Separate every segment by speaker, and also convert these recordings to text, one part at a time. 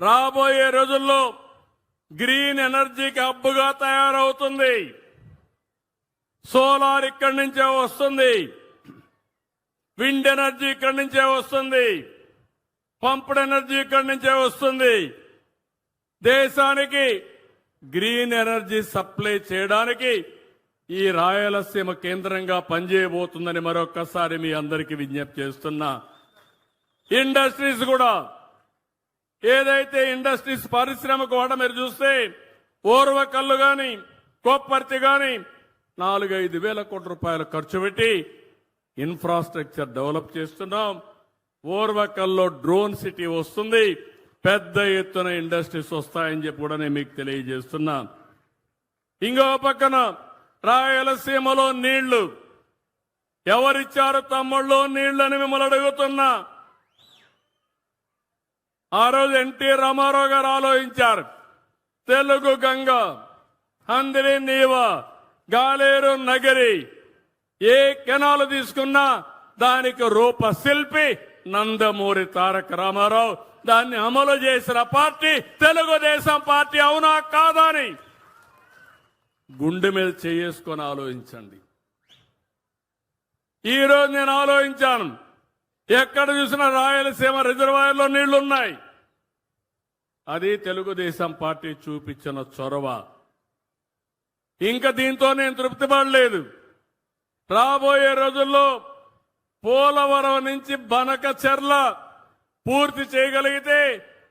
Speaker 1: రాబోయే రోజుల్లో గ్రీన్ ఎనర్జీకి హబ్బుగా తయారవుతుంది. సోలార్ ఇక్కడి నుంచే వస్తుంది. విండ్ ఎనర్జీ ఇక్కడి నుంచే వస్తుంది. పంప్డ్ ఎనర్జీ ఇక్కడి నుంచే వస్తుంది. దేశానికి గ్రీన్ ఎనర్జీ సప్లై చేయడానికి ఈ రాయలసీమ కేంద్రంగా పనిచేయబోతుందని మరొక్కసారి మీ అందరికీ విజ్ఞప్తి చేస్తున్నా. ఇండస్ట్రీస్ కూడా ఏదైతే ఇండస్ట్రీస్ పారిశ్రామిక కూడా మీరు చూస్తే ఓర్వకల్లు గాని కొప్పర్తి గాని నాలుగైదు వేల కోట్ల రూపాయలు ఖర్చు పెట్టి ఇన్ఫ్రాస్ట్రక్చర్ డెవలప్ చేస్తున్నాం. ఓర్వకల్లో డ్రోన్ సిటీ వస్తుంది. పెద్ద ఎత్తున ఇండస్ట్రీస్ వస్తాయని చెప్పి కూడా నేను మీకు తెలియజేస్తున్నా. ఇంకో పక్కన రాయలసీమలో నీళ్ళు. ఎవరిచ్చారు తమ్ముళ్ళు నీళ్ళని మిమ్మల్ని అడుగుతున్నా. ఆ రోజు ఎన్టీ రామారావు గారు ఆలోచించారు. తెలుగు గంగ అందరి నీవ గాలేరు నగరి ఏ కెనాలు తీసుకున్నా దానికి రూప శిల్పి నందమూరి తారక రామారావు. దాన్ని అమలు చేసిన పార్టీ తెలుగుదేశం పార్టీ అవునా కాదా అని గుండె మీద చేసుకొని ఆలోచించండి. ఈ రోజు నేను ఆలోచించాను. ఎక్కడ చూసినా రాయలసీమ రిజర్వాయర్లో నీళ్ళున్నాయి. అది తెలుగుదేశం పార్టీ చూపించిన చొరవ. ఇంకా దీంతో నేను తృప్తి పడలేదు. రాబోయే రోజుల్లో పోలవరం నుంచి బనక చెర్ల పూర్తి చేయగలిగితే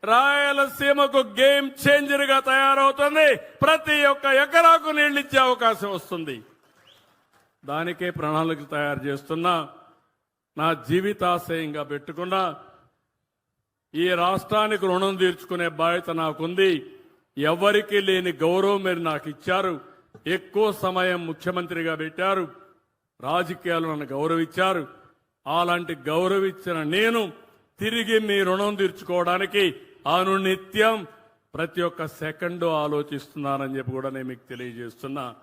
Speaker 1: రాయలసీమకు గేమ్ చేంజర్గా తయారవుతుంది. ప్రతి ఒక్క ఎకరాకు నీళ్ళు ఇచ్చే అవకాశం వస్తుంది. దానికే ప్రణాళిక తయారు చేస్తున్నా నా జీవితాశయంగా పెట్టుకున్నా ఈ రాష్ట్రానికి రుణం తీర్చుకునే బాధ్యత నాకుంది. ఎవరికీ లేని గౌరవం మీరు నాకు ఇచ్చారు. ఎక్కువ సమయం ముఖ్యమంత్రిగా పెట్టారు. రాజకీయాలు నన్ను గౌరవించారు. అలాంటి గౌరవించిన నేను తిరిగి మీ రుణం తీర్చుకోవడానికి అనునిత్యం ప్రతి ఒక్క సెకండ్ ఆలోచిస్తున్నానని చెప్పి కూడా నేను మీకు తెలియజేస్తున్నా.